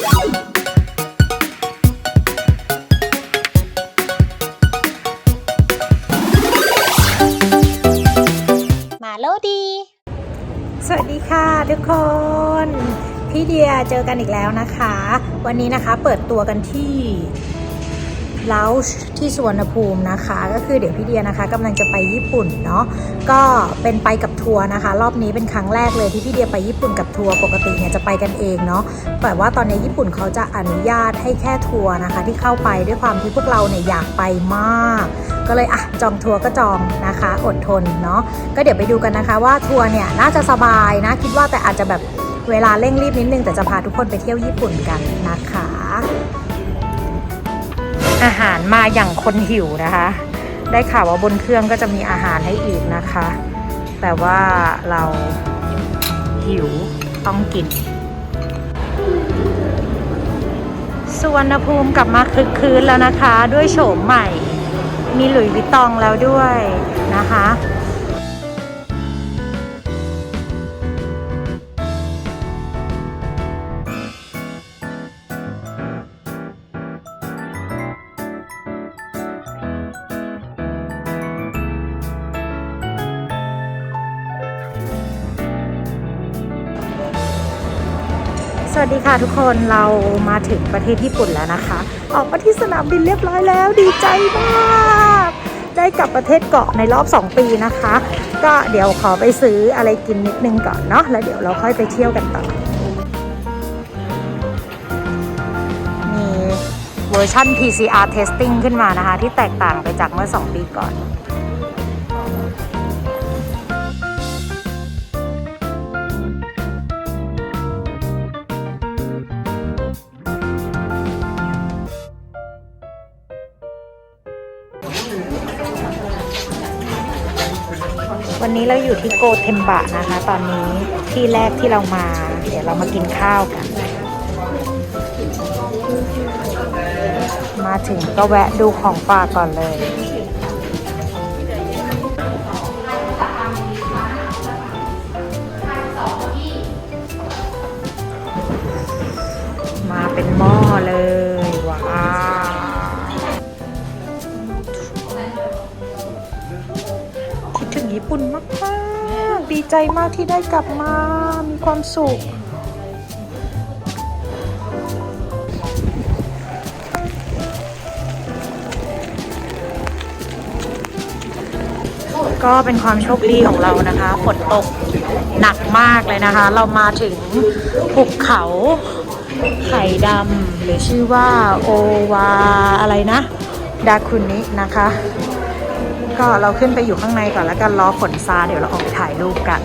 มาโลดี สวัสดีค่ะทุกคน พี่เดียเจอกันอีกแล้วนะคะ วันนี้นะคะเปิดตัวกันที่ ลาวช์ที่สวนภูมินะคะ ก็คือเดี๋ยวพี่เดียนะคะกำลังจะไปญี่ปุ่นเนาะก็เป็นไปกับทัวร์นะคะ รอบนี้เป็นครั้งแรกเลยที่พี่เดียไปญี่ปุ่นกับทัวร์ปกติเนี่ยจะไปกันเองเนาะแต่ว่าตอนนี้ญี่ปุ่นเขาจะอนุญาตให้แค่ทัวร์นะคะ ที่เข้าไปด้วยความที่พวกเราเนี่ยอยากไปมาก ก็เลยอะจองทัวร์ก็จองนะคะ อดทนเนาะก็เดี๋ยวไปดูกันนะคะ ว่าทัวร์เนี่ยน่าจะสบายนะคิดว่าแต่อาจจะแบบเวลาเร่งรีบนิดนึงแต่จะพาทุกคนไปเที่ยวญี่ปุ่นกันนะคะ อาหารมาอย่างคนหิวนะคะ ได้ข่าวว่าบนเครื่องก็จะมีอาหารให้อีกนะคะ แต่ว่าเราหิวต้องกินสุวรรณภูมิกลับมาคึกคืนแล้วนะคะ ด้วยโฉมใหม่ มีหลุยส์วิตองแล้วด้วยนะคะ วัสดีค่ะทุกคนเรามาถึงประเทศญี่ปุ่นแล้วนะคะ ออกมาที่สนามบินเรียบร้อยแล้วดีใจมาก ได้กลับประเทศเกาะในรอบ 2 ปีนะคะ ก็เดี๋ยวขอไปซื้ออะไรกินนิดนึงก่อนเนาะแล้วเดี๋ยวเราค่อยไปเที่ยวกันต่อมีเวอร์ชัน PCR testing ขึ้นมานะคะ ที่แตกต่างไปจากเมื่อ 2 ปีก่อน วันนี้เราอยู่ที่โกเทมบะนะคะ ตอนนี้ที่แรกที่เรามา เดี๋ยวเรามากินข้าวกัน มาถึงก็แวะดูของฝากก่อนเลย มาเป็นหม้อ ดีใจมากที่ได้กลับมา มีความสุข ก็เป็นความโชคดีของเรานะคะ ฝนตกหนักมากเลยนะคะ เรามาถึงภูเขาไข่ดำหรือชื่อว่าโอวาอะไรนะ ดาคุนินะคะ ก็เราขึ้นไปอยู่ข้างในก่อนแล้วกันรอฝนซาเดี๋ยวเราออก รูปกัน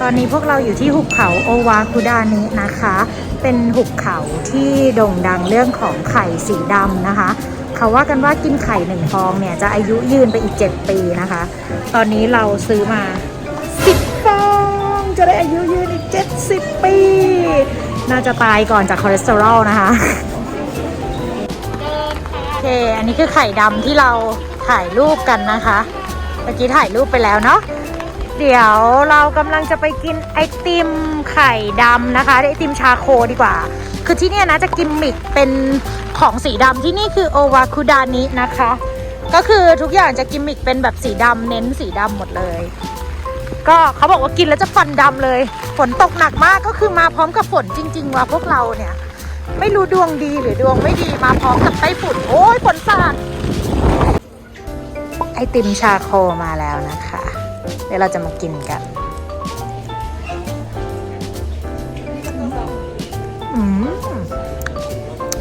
ตอนนี้พวกเราอยู่ที่หุบเขาโอวาคุดานินะคะ เป็นหุบเขาที่โด่งดังเรื่องของไข่สีดำนะคะ เขาว่ากันว่ากินไข่หนึ่งฟองเนี่ยจะอายุยืนไปอีก 7 ปีนะคะ ตอนนี้เราซื้อมา 10 ฟอง จะได้อายุยืนอีก 70 ปี น่าจะตายก่อนจากคอเลสเตอรอลนะคะ เค อันนี้คือไข่ดำที่เราถ่ายรูปกันนะคะ เมื่อกี้ถ่ายรูปไปแล้วเนาะ เดี๋ยวเรากำลังจะไปกินไอติมไข่ดำนะคะ ไอติมชาโคดีกว่า คือที่นี่นะจะกิมมิกเป็นของสีดำที่นี่คือโอวาคุดานินะคะ ก็คือทุกอย่างจะกิมมิกเป็นแบบสีดำเน้นสีดำหมดเลย ก็เขาบอกว่ากินแล้วจะฟันดำเลย ฝนตกหนักมากก็คือมาพร้อมกับฝนจริง ๆ ว่าพวกเราเนี่ย ไม่รู้ดวงดีหรือดวงไม่ดีมาพร้อมกับไต้ฝุ่นโอ้ยฝนสาดไอติมชาโคมาแล้วนะคะ เดี๋ยวเราจะมากินกันอืม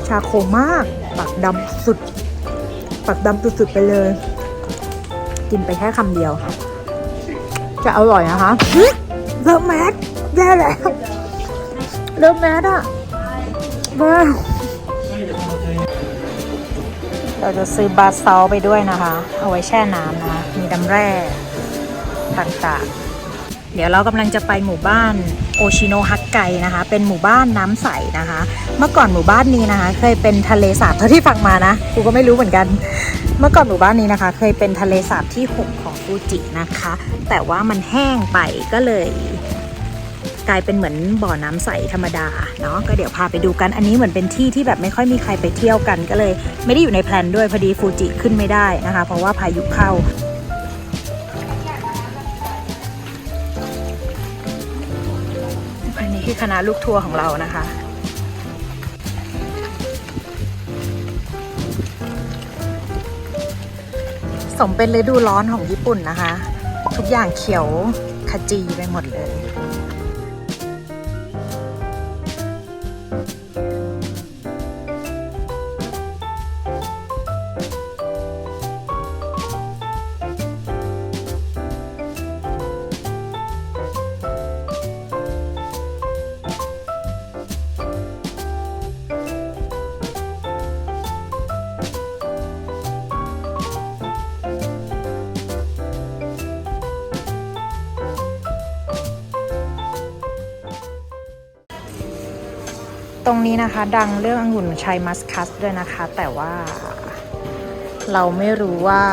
ชาโคมากปักดำสุดปักดำสุดๆไปเลย กินไปแค่คำเดียว จะอร่อยนะคะเฮ้ยเลิฟแมสแย่แล้วเลิฟแมสอะ บ้าเราจะซื้อบาซอลไปด้วยนะคะ เอาไว้แช่น้ำนะคะ มีน้ำแร่ต่างๆ เดี๋ยวเรากำลังจะไปหมู่บ้านโอชิโนฮักไกนะคะ เป็นหมู่บ้านน้ำใสนะคะ เมื่อก่อนหมู่บ้านนี้นะคะ เคยเป็นทะเลสาบเท่าที่ฟังมานะ กูก็ไม่รู้เหมือนกัน เมื่อก่อนหมู่บ้านนี้นะคะ เคยเป็นทะเลสาบที่หกของฟูจินะคะ แต่ว่ามันแห้งไปก็เลย กลายเป็นเหมือนบ่อน้ำใสธรรมดาเนาะก็เดี๋ยวพาไปดูกันอันนี้เหมือนเป็นที่ที่แบบไม่ค่อยมีใครไปเที่ยวกันก็เลย ไม่ได้อยู่ในแพลนด้วยพอดีฟูจิขึ้นไม่ได้นะคะ เพราะว่าพายุเข้าอันนี้คือคณะลูกทัวร์ของเรานะคะสมเป็นฤดูร้อนของญี่ปุ่นนะคะ ทุกอย่างเขียวขจีไปหมดเลย นี้นะคะ ดังเรื่ององุ่นชัยมัสคัสด้วยนะคะ แต่ว่าเราไม่รู้ว่า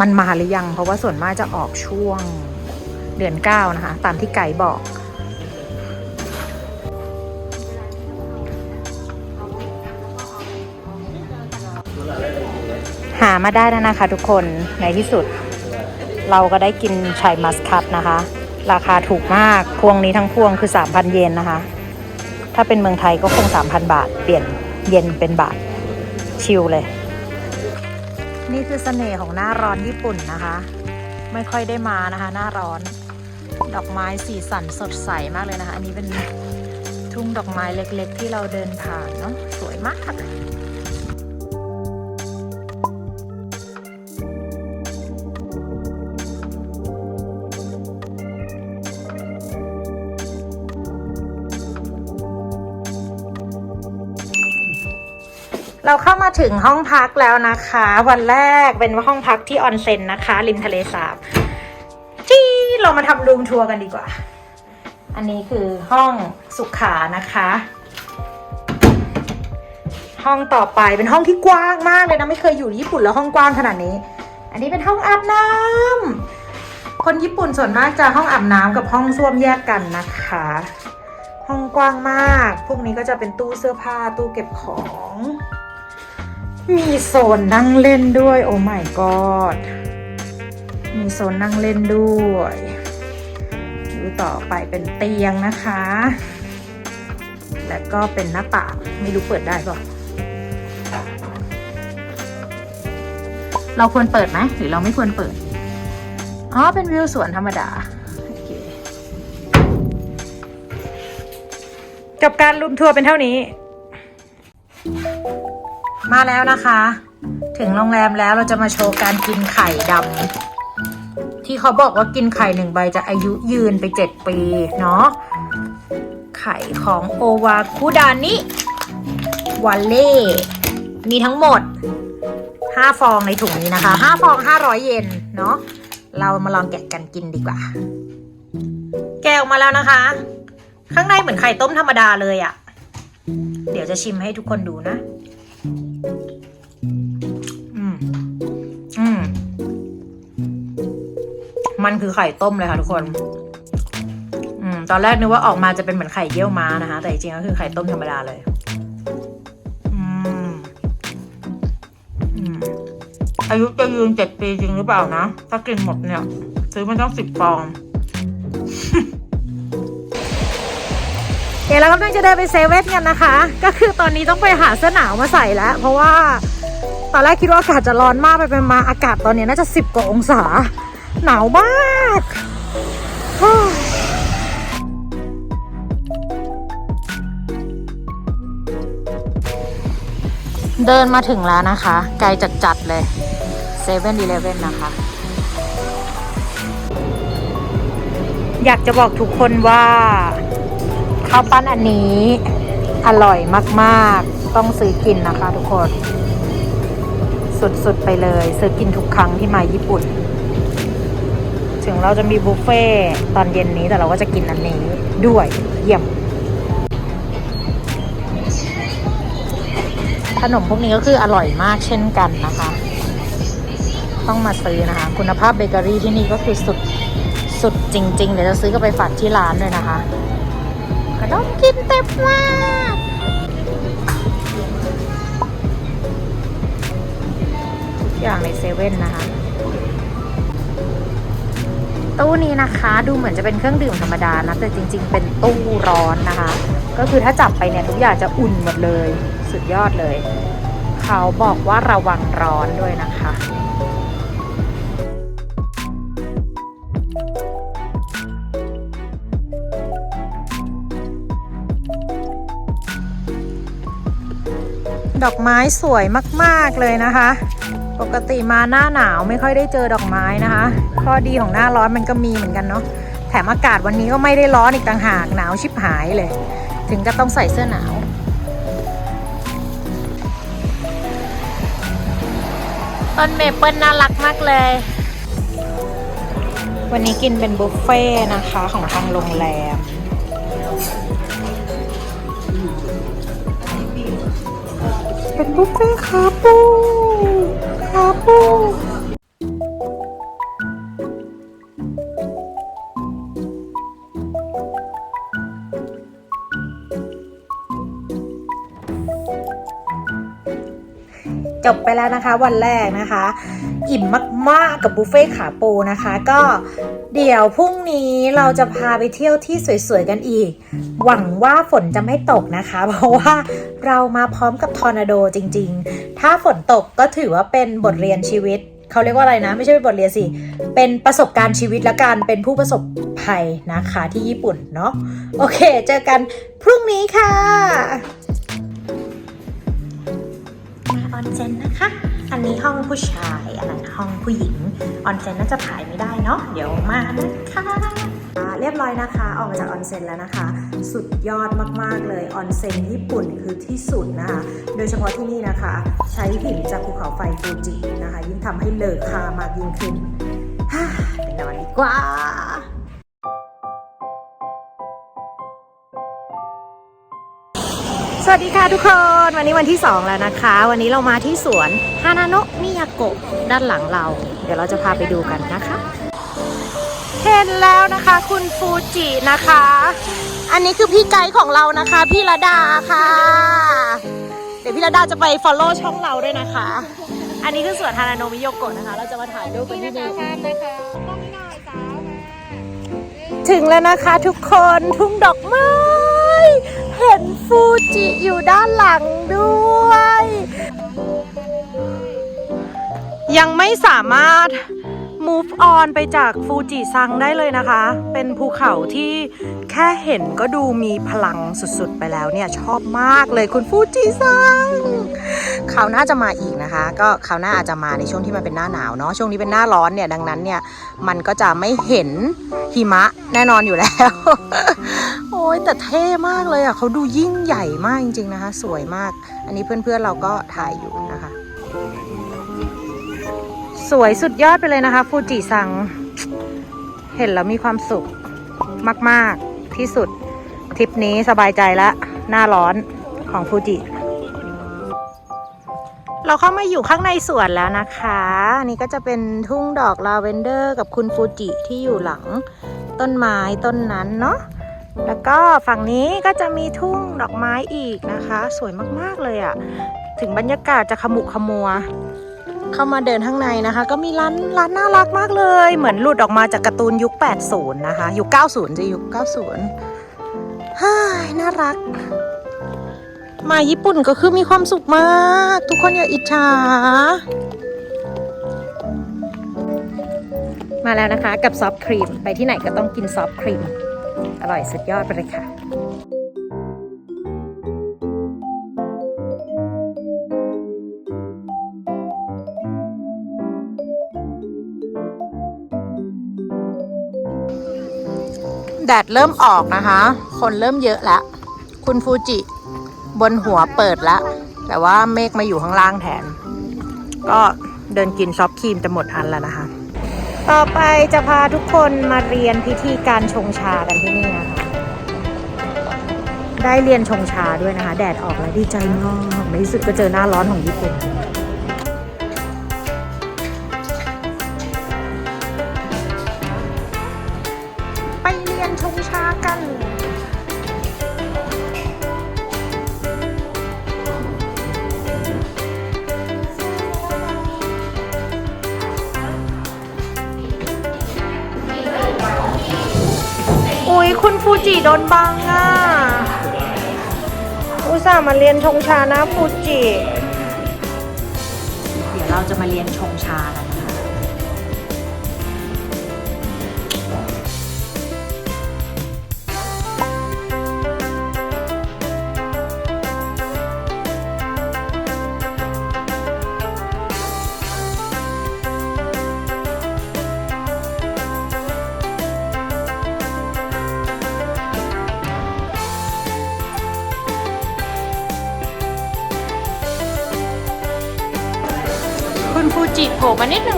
มันมาหรือยัง เพราะว่าส่วนมากจะออกช่วงเดือนเก้านะคะ ตามที่ไก่บอกหามาได้แล้วนะคะทุกคนในที่สุด เราก็ได้กินชัยมัสคัตนะคะ ราคาถูกมากพวงนี้ทั้งพวงคือ 3,000 เยนนะคะ ถ้าเป็นเมืองไทยก็คง 3,000 บาท เปลี่ยนเยนเป็นบาท ชิลเลย นี่คือเสน่ห์ของหน้าร้อนญี่ปุ่นนะคะ ไม่ค่อยได้มานะคะ หน้าร้อน ดอกไม้สีสันสดใสมากเลยนะคะ อันนี้เป็นทุ่งดอกไม้เล็ก ๆ ที่เราเดินผ่านเนาะสวยมาก เราเข้ามาถึงห้องพักแล้วนะคะ วันแรกเป็นห้องพักที่ออนเซ็นนะคะ ริมทะเลสาบที่เรามาทำรูมทัวร์กันดีกว่า อันนี้คือห้องสุขานะคะ ห้องต่อไปเป็นห้องที่กว้างมากเลยนะไม่เคยอยู่ญี่ปุ่นแล้วห้องกว้างขนาดนี้ อันนี้เป็นห้องอาบน้ำคนญี่ปุ่นส่วนมากจะห้องอาบน้ำกับห้องส้วมแยกกันนะคะ ห้องกว้างมาก พวกนี้ก็จะเป็นตู้เสื้อผ้าตู้เก็บของ มีโซนนั่งเล่นด้วย โอ้ my god มีโซนนั่งเล่นด้วยดูต่อไปเป็นเตียงนะคะ แล้วก็เป็นหน้าต่างไม่รู้เปิดได้เปล่าเราควรเปิดไหมหรือเราไม่ควรเปิด อ๋อ เป็นวิวสวนธรรมดาโอเคจบการรูมทัวร์เป็นเท่านี้ มาแล้วนะคะ ถึงโรงแรมแล้วเราจะมาโชว์การกินไข่ดำที่เขาบอกว่ากินไข่หนึ่งใบจะอายุยืนไปเจ็ดปีเนาะไข่ของโอวาคุดานิวัลเล่มีทั้งหมด 5 ฟองในถุงนี้นะคะ 5 ฟอง 500 เยนเนาะเรามาลองแกะกันกินดีกว่า แกะออกมาแล้วนะคะ ข้างในเหมือนไข่ต้มธรรมดาเลยอะ่ะ เดี๋ยวจะชิมให้ทุกคนดูนะ มันคือไข่ต้มเลยค่ะทุกคนอืมตอนแรกนึกว่าออกมาจะเป็นเหมือนไข่เยี่ยวม้านะคะ แต่จริงๆก็คือไข่ต้มธรรมดาเลยอืมอืมอายุจะยืนเจ็ดปีจริงหรือเปล่านะ ถ้ากินหมดเนี่ย ซื้อมันต้องสิบฟองเดี๋ยวเรากำลังจะเดินไปเซเว่นกันนะคะ ก็คือตอนนี้ต้องไปหาเสื้อหนาวมาใส่แล้ว เพราะว่าตอนแรกคิดว่าอากาศจะร้อนมากไปเป็นมาอากาศตอนนี้น่าจะสิบกว่าองศา หนาวมากฮ่าเดินมาถึงแล้วนะคะ ไกลจัดๆเลยเซเว่นอีเลฟเว่นนะคะ อยากจะบอกทุกคนว่าข้าวปั้นอันนี้อร่อยมากๆ ต้องซื้อกินนะคะทุกคน สุดๆไปเลย ซื้อกินทุกครั้งที่มาญี่ปุ่น ถึงเราจะมีบุฟเฟ่ต์ตอนเย็นนี้แต่เราก็จะกินอันนี้ด้วยเยี่ยม ขนมพวกนี้ก็คืออร่อยมากเช่นกันนะคะ ต้องมาซื้อนะคะ คุณภาพเบเกอรี่ที่นี่ก็คือสุดสุดจริง ๆ เดี๋ยวจะซื้อกลับไปฝากที่ร้านด้วยนะคะขนมกินเต็มมากทุกอย่างในเซเว่นนะคะ ตู้นี้นะคะดูเหมือนจะเป็นเครื่องดื่มธรรมดานะแต่จริง ๆ เป็นตู้ร้อนนะคะ ก็คือถ้าจับไปเนี่ยทุกอย่างจะอุ่นหมดเลย สุดยอดเลย เขาบอกว่าระวังร้อนด้วยนะคะดอกไม้สวยมาก ๆ เลยนะคะ ปกติมาหน้าหนาวไม่ค่อยได้เจอดอกไม้นะคะ ข้อดีของหน้าร้อนมันก็มีเหมือนกันเนาะ แถมอากาศวันนี้ก็ไม่ได้ร้อนอีกต่างหากหนาวชิบหายเลย ถึงก็ต้องใส่เสื้อหนาว ต้นเมเปิลน่ารักมากเลย วันนี้กินเป็นบุฟเฟ่ต์นะคะของทางโรงแรมเป็นบุฟเฟ่ต์คาปูคาปูจบไปแล้วนะคะวันแรกนะคะ อิ่มมากๆกับบุฟเฟ่ต์ขาปูนะคะ ก็เดี๋ยวพรุ่งนี้เราจะพาไปเที่ยวที่สวยๆกันอีก หวังว่าฝนจะไม่ตกนะคะ เพราะว่าเรามาพร้อมกับทอร์นาโดจริง ๆ ถ้าฝนตกก็ถือว่าเป็นบทเรียนชีวิตเขาเรียกว่าอะไรนะ ไม่ใช่เป็นบทเรียนสิ เป็นประสบการณ์ชีวิตและการเป็นผู้ประสบภัยนะคะที่ญี่ปุ่นเนาะโอเค เจอกันพรุ่งนี้ค่ะมาออนเซนนะคะ อันนี้ห้องผู้ชายอันนั้นห้องผู้หญิงออนเซนน่าจะถ่ายไม่ได้เนาะเดี๋ยวมานะคะ เรียบร้อยนะคะ ออกมาจากออนเซ็นแล้วนะคะ สุดยอดมากๆเลยออนเซ็นญี่ปุ่นคือที่สุดนะคะ โดยเฉพาะที่นี่นะคะ ใช้หินจากภูเขาไฟฟูจินะคะ ยิ่งทำให้เลอคามากยิ่งขึ้นฮ่าไปนอนดีกว่าสวัสดีค่ะทุกคน วันนี้วันที่ 2 แล้วนะคะ วันนี้เรามาที่สวนฮานาโนะมิยาโกะด้านหลังเรา เดี๋ยวเราจะพาไปดูกันนะคะ เห็นแล้วนะคะ คุณฟูจินะคะ อันนี้คือพี่ไกด์ของเรานะคะ พี่ระดาค่ะ เดี๋ยวพี่ระดาจะไป follow ช่องเราด้วยนะคะ อันนี้คือสวนฮานาโนะมิยาโกะนะคะ เราจะมาถ่ายรูปกันที่นี่ถึงแล้วนะคะทุกคนทุ่งดอกไม้ เห็นฟูจิอยู่ด้านหลังด้วย ยังไม่สามารถ move on ไปจากฟูจิซังได้เลยนะคะ เป็นภูเขาที่แค่เห็นก็ดูมีพลังสุดๆ ไปแล้วเนี่ยชอบมากเลยคุณฟูจิซังคราวหน้าจะมาอีกนะคะ ก็คราวหน้าอาจจะมาในช่วงที่มันเป็นหน้าหนาวเนาะช่วงนี้เป็นหน้าร้อนเนี่ยดังนั้นเนี่ยมันก็จะไม่เห็นหิมะแน่นอนอยู่แล้ว โอ้ยแต่เท่มากเลยอะเขาดูยิ่งใหญ่มากจริงๆนะคะ สวยมาก อันนี้เพื่อนๆเราก็ถ่ายอยู่นะคะ สวยสุดยอดไปเลยนะคะฟูจิซัง เห็นแล้วมีความสุขมาก ๆ ที่สุดทริปนี้สบายใจแล้วหน้าร้อนของฟูจิ เราเข้ามาอยู่ข้างในสวนแล้วนะคะนนี้ก็จะเป็นทุ่งดอกลาเวนเดอร์กับคุณฟูจิที่อยู่หลังต้นไม้ต้นนั้นเนาะแล้วก็ฝั่งนี้ก็จะมีทุ่งดอกไม้อีกนะคะ สวยมากๆเลยอะ่ะ ถึงบรรยากาศจะขมุขมัว เข้ามาเดินข้างในนะคะ ก็มีร้านร้านน่ารักมากเลย เหมือนหลุดออกมาจากการ์ตูนยุค 80 นะคะ ยุค 90 จะยุค 90ฮ่าน่ารัก มาญี่ปุ่นก็คือมีความสุขมาก ทุกคนอย่าอิจฉามาแล้วนะคะกับซอฟต์ครีม ไปที่ไหนก็ต้องกินซอฟต์ครีม อร่อยสุดยอดไปเลยค่ะ แดดเริ่มออกนะคะ คนเริ่มเยอะแล้ว คุณฟูจิ บนหัวเปิดแล้ว แต่ว่าเมฆมาอยู่ข้างล่างแทน ก็เดินกินซอฟต์ครีมจะหมดอันแล้วนะคะ ต่อไปจะพาทุกคนมาเรียนพิธีการชงชากันที่นี่นะคะ ได้เรียนชงชาด้วยนะคะ แดดออกแล้วดีใจมากในที่สุดก็เจอหน้าร้อนของญี่ปุ่น ยคุณฟูจิโดนบังอะ อุตส่าห์มาเรียนชงชานะฟูจิ เดี๋ยวเราจะมาเรียนชงชากัน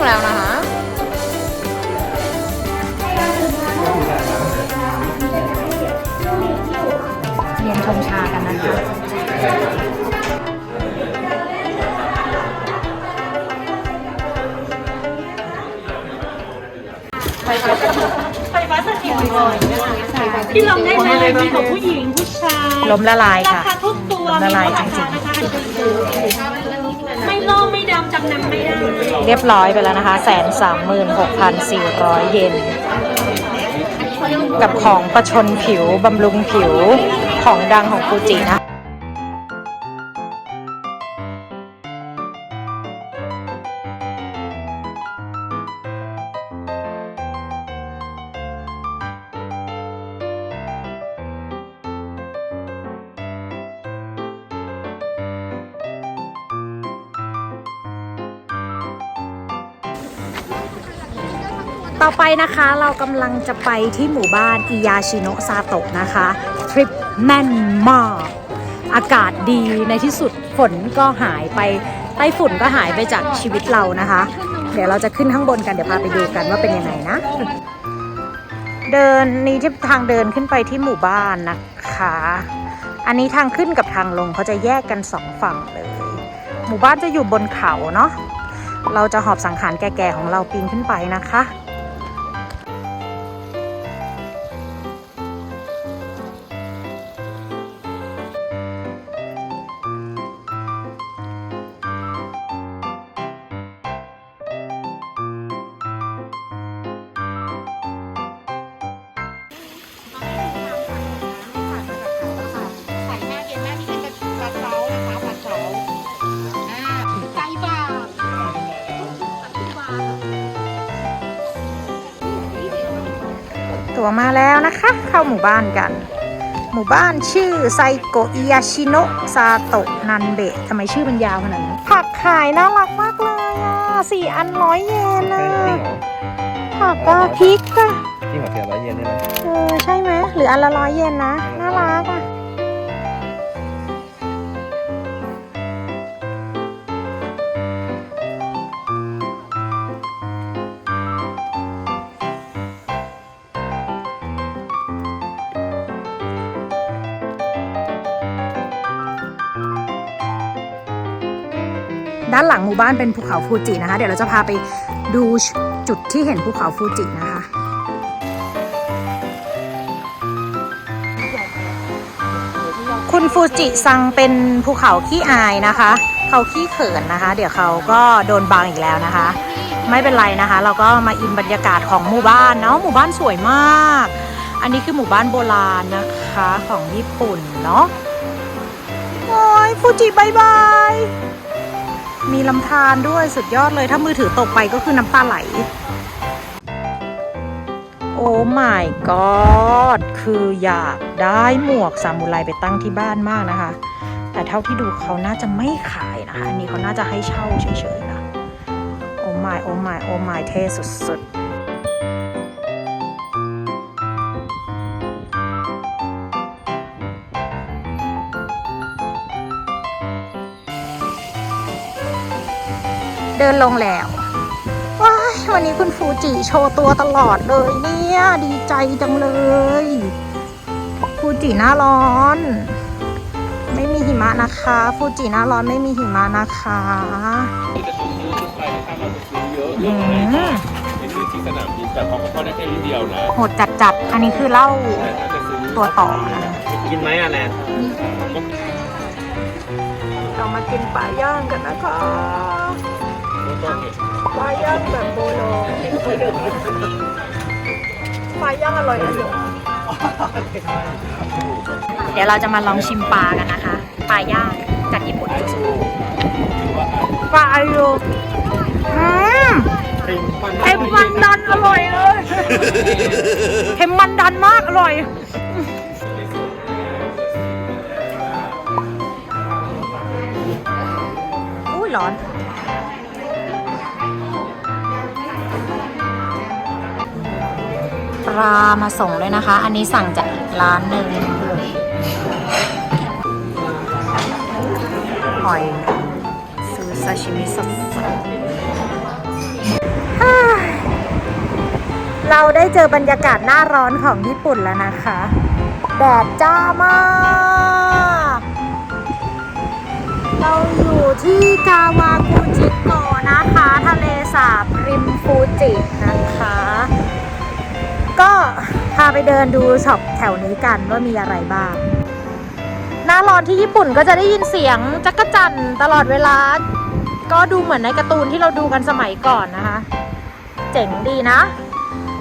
แล้วนะคะ เรียนชมชากันนะคะไฟฟ้าสถิตเลยที่ลองได้เลยมีของผู้หญิงผู้ชายล้มละลายค่ะราคาทุกตัวละลายจริงไม่โลกไม่ ดำจำนำไม่ได้เรียบร้อยไปแล้วนะคะแสนสามหมื่นหกพันสี่ร้อยเยนกับของประชนผิวบำรุงผิวของดังของฟูจินะ ต่อไปนะคะเรากำลังจะไปที่หมู่บ้านอิยาชิโนะซาโตะนะคะทริปแม่นมากอากาศดีในที่สุดฝนก็หายไปไต้ฝุ่นก็หายไปจากชีวิตเรานะคะ เดี๋ยวเราจะขึ้นข้างบนกันเดี๋ยวพาไปดูกันว่าเป็นยังไงนะ เดินนี่ที่ทางเดินขึ้นไปที่หมู่บ้านนะคะ อันนี้ทางขึ้นกับทางลงเขาจะแยกกันสองฝั่งเลย หมู่บ้านจะอยู่บนเขาเนาะเราจะหอบสังขารแก่ๆของเราปีนขึ้นไปนะคะ นะคะ เข้าหมู่บ้านกัน หมู่บ้านชื่อไซโกอิยาชิโนะซาโตะนันเบะทำไมชื่อมันยาวขนาดนี้ผักขายน่ารักมากเลยอะสี่อันร้อยเยนนะจริงเหรอผักก็พริกอะจริงเหรอเสียร้อยเยนได้ไหมเออใช่ไหมหรืออันละร้อยเยนนะน่ารักอะ ด้านหลังหมู่บ้านเป็นภูเขาฟูจินะคะ เดี๋ยวเราจะพาไปดูจุดที่เห็นภูเขาฟูจินะคะคุณฟูจิซังเป็นภูเขาขี้อายนะคะ เขาขี้เขินนะคะ เดี๋ยวเขาก็โดนบังอีกแล้วนะคะ ไม่เป็นไรนะคะ เราก็มาอินบรรยากาศของหมู่บ้านเนาะหมู่บ้านสวยมาก อันนี้คือหมู่บ้านโบราณนะคะของญี่ปุ่นเนาะโอ้ยฟูจิบายบาย มีลำธารด้วยสุดยอดเลย ถ้ามือถือตกไปก็คือน้ำตาไหล โอ้ my god คืออยากได้หมวกซามูไรไปตั้งที่บ้านมากนะคะ แต่เท่าที่ดูเขาน่าจะไม่ขายนะคะ อันนี้เขาน่าจะให้เช่าเฉยๆนะ โอ้ my โอ้ my โอ้ my เท่สุดๆ เดินลงแล้ว ว้ายวันนี้คุณฟูจิโชว์ตัวตลอดเลยเนี่ย ดีใจจังเลย ฟูจิหน้าร้อน ไม่มีหิมะนะคะ ฟูจิหน้าร้อนไม่มีหิมะนะคะจะซื้อขึ้นไปนะครับเราจะซื้อเยอะอืเรื่องอะไรก็มเป็นที่ที่สนามบินแต่เขาก็เข้าได้แค่นิดเดียวนะโหดจัดจัดๆอันนี้คือเหล้าแต่ถ้าจะซื้อตัวต่อนะกินไหมอะแนนเรามากินปลาย่างกันนะคะก็เห็น ปลาย่างแบบโบโลปลาย่างอร่อยนะเดี๋ยวเราจะมาลองชิมปลากันนะคะ ปลาย่างจากญี่ปุ่นปลาอายุอืมเค็มมันดันอร่อยเลยเค็มมันดันมากอร่อยอุ้ยร้อน ปลามาส่งด้วยนะคะ อันนี้สั่งจากอีกร้านหนึ่งหอย ซื้อซาชิมิสดๆฮ่าเราได้เจอบรรยากาศหน้าร้อนของญี่ปุ่นแล้วนะคะ แดดจ้ามาก เราอยู่ที่กาวากูจิโกะนะคะ ทะเลสาบริมฟูจินะคะ ก็พาไปเดินดูช็อปแถวนี้กันว่ามีอะไรบ้าง หน้าร้อนที่ญี่ปุ่นก็จะได้ยินเสียงจักรจันตลอดเวลา ก็ดูเหมือนในการ์ตูนที่เราดูกันสมัยก่อนนะคะ เจ๋งดีนะ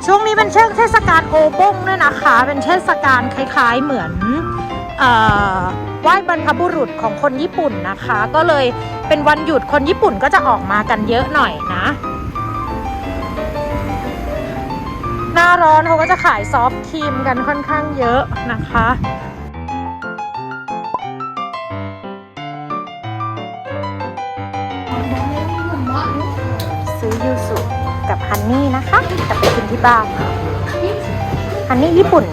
ช่วงนี้เป็นเช่วงเทศกาลโอบงด้วยนะคะ เป็นเทศกาลคล้ายๆเหมือนไหว้บรรพบุรุษของคนญี่ปุ่นนะคะ ก็เลยเป็นวันหยุดคนญี่ปุ่นก็จะออกมากันเยอะหน่อยนะ หน้าร้อนเขาก็จะขายซอฟต์ครีมกันค่อนข้างเยอะนะคะซื้อยูสุกับฮันนี่นะคะกลับไปกินที่บ้านฮันนี่ญี่ปุ่น